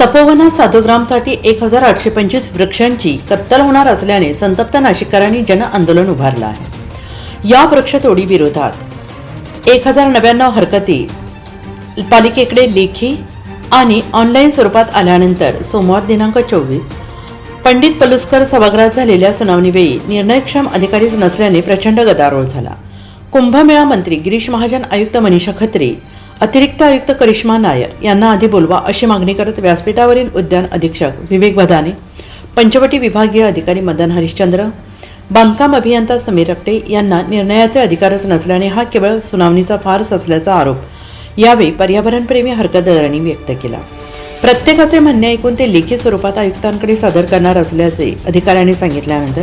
तपोवनात साधुग्रामसाठी एक हजार आठशे पंचवीस वृक्षांची कत्तल होणार असल्याने संतप्त नाशिककरांनी जन आंदोलन उभारलं आहे. या वृक्षतोडी विरोधात एक हजार नव्याण्णव हरकती पालिकेकडे लेखी आणि ऑनलाईन स्वरूपात आल्यानंतर सोमवार दिनांक चोवीस पंडित पलुस्कर सभागृहात झालेल्या सुनावणीवेळी निर्णयक्षम अधिकारीच नसल्याने प्रचंड गदारोळ झाला. कुंभमेळा मंत्री गिरीश महाजन आयुक्त मनीषा खत्री अतिरिक्त आयुक्त करिश्मा नायर यांना आधी बोलवा अशी मागणी करत व्यासपीठावरील उद्यान अधीक्षक विवेक भदाने पंचवटी विभागीय अधिकारी मदन हरिश्चंद्र बांधकाम अभियंता समीर रपटे यांना निर्णयाचे अधिकारच नसल्याने हा केवळ सुनावणीचा फार्स असल्याचा आरोप यावेळी पर्यावरणप्रेमी हरकतदारांनी व्यक्त केला. प्रत्येकाचे म्हणणे ऐकून ते लेखी स्वरूपात आयुक्तांकडे सादर करणार असल्याचे अधिकाऱ्यांनी सांगितल्यानंतर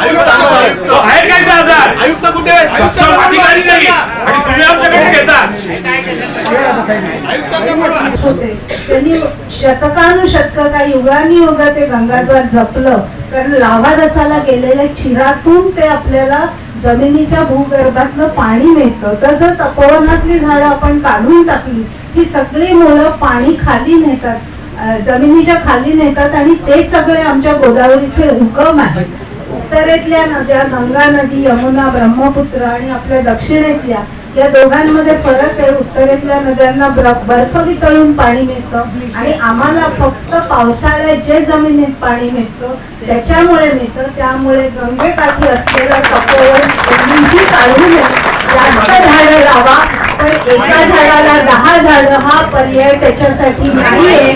आयुक्त असतो. तो आहे काय ते आजार? आयुक्त कुठे? सक्षम अधिकारी नाही. आणि तुम्ही आमच्याकडे घेता. होते. त्यांनी शतकानुशतक का युगानुयुग ते गंगाद्वार जपलं. कारण लाव्हा रसाला गेलेल्या चिरातून ते आपल्याला जमिनीच्या भूगर्भातलं पाणी मिळतं. तर जर तपोवनातली झाडं आपण काढून टाकली की सगळी मुलं पाणी खाली नेतात जमिनीच्या खाली नेतात आणि ते सगळे आमच्या गोदावरीचे उगम आहेत. उत्तरेतल्या नद्या गंगा नदी यमुना ब्रह्मपुत्र आणि आपल्या दक्षिणेतल्या या दोघांमध्ये फरक आहे. उत्तरेतल्या नद्यांना बर्फ वितळून पाणी मिळतं आणि आम्हाला फक्त पावसाळ्यात जे जमिनीत पाणी मिळतं त्याच्यामुळे मिळतं. त्यामुळे गंगेकाठी असलेला कपोवर कोणीही काढू नये. जास्त झाडं लावा. पण एका झाडाला दहा झाडं हा पर्याय त्याच्यासाठी नाहीये.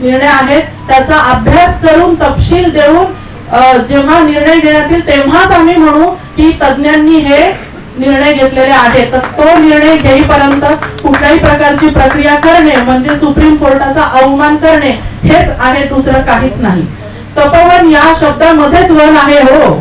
निर्णय आहेत. त्याचा अभ्यास करून तपशील देऊन जेव्हा निर्णय घेण्यात येईल तेव्हाच आम्ही म्हणू की तज्ज्ञांनी हे निर्णय घेतलेले आहेत. तर तो निर्णय घेईपर्यंत कुठल्याही प्रकारची प्रक्रिया करणे म्हणजे सुप्रीम कोर्टाचा अवमान करणे हेच आहे दुसरं काहीच नाही. तपोवन या शब्दामध्येच वन आहे हो.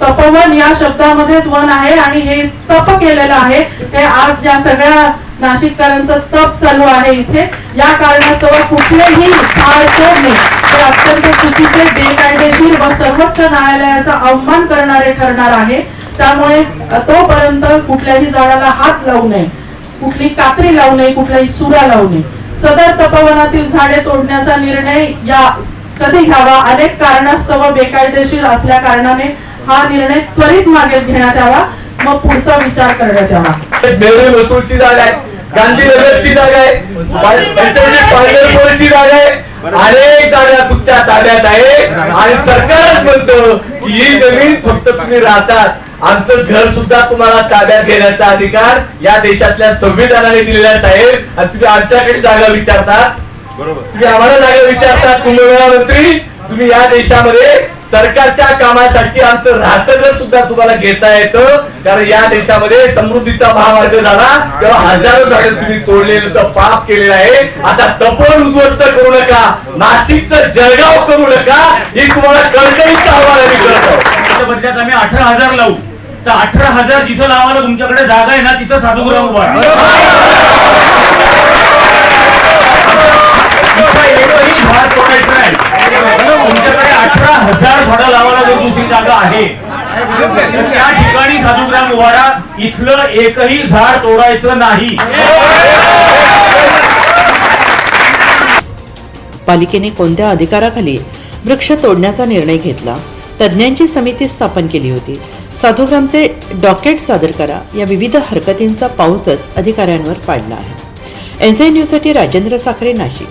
तपोवन या शब्दामध्येच वन आहे आणि हे तप केलेलं आहे. ते आज या सगळ्या नाशिककरांचं तप चालू आहे इथे. या कारणास्तव कुठलेही झाड तोडणे हे अत्यंत चुकीचे बेकायदेशीर व सर्वोच्च न्यायालयाचा अवमान करणारे ठरणार आहे. त्यामुळे तोपर्यंत कुठल्याही झाडाला हात लावू नये. कुठली कात्री लावू नये कुठलाही सुरा लावू नये. सदर तपोवनातील झाडे तोडण्याचा निर्णय या कधी घ्यावा? अनेक कारणास्तव बेकायदेशीर असल्या कारणाने हा निर्णय त्वरित मागे घेण्यात यावा. मग पुढचा विचार करण्यात यावा. बेरे मसूरची जागा आहे. गांधीनगरची जागा आहे. पा- पांढरपूरची जागा आहे. अनेक जागा तुमच्या ताब्यात आहे. आणि सरकारच म्हणतं की ही जमीन फक्त तुम्ही राहतात. आमचं घर सुद्धा तुम्हाला ताब्यात घेण्याचा अधिकार या देशातल्या संविधानाने दिलेला साहेब. आणि तुम्ही आमच्याकडे जागा विचारतात तुम्ही आम्हाला जागा विचारतात कुंभमेळा मंत्री. तुम्ही या देशामध्ये सरकारच्या कामासाठी आमचं राहतं सुद्धा तुम्हाला घेता येतं. कारण या देशामध्ये समृद्धीचा महामार्ग झाला. तेव्हा हजारो झाडं तुम्ही तोडलेलं पाप केलेलं आहे. आता तपोल उद्ध्वस्त करू नका. नाशिकचं जळगाव करू नका. हे तुम्हाला कळकळीचं आव्हान आम्ही करतो. बदल्यात आम्ही अठरा हजार लावू. तर अठरा हजार जिथं लावायला तुमच्याकडे जागा आहे ना तिथं साधूग्राम उभा त्या ठिकाणी साधुग्राम उभारा इथलं एकही झाड तोडायचं नाही. पालिकेने कोणत्या अधिकाराखाली वृक्ष तोडण्याचा निर्णय घेतला? तज्ज्ञांची समिती स्थापन केली होती. साधुग्रामचे डॉकेट सादर करा या विविध हरकतींचा पाऊसच अधिकाऱ्यांवर पाडला आहे. एनसीआय न्यूजसाठी राजेंद्र साखरे नाशिक.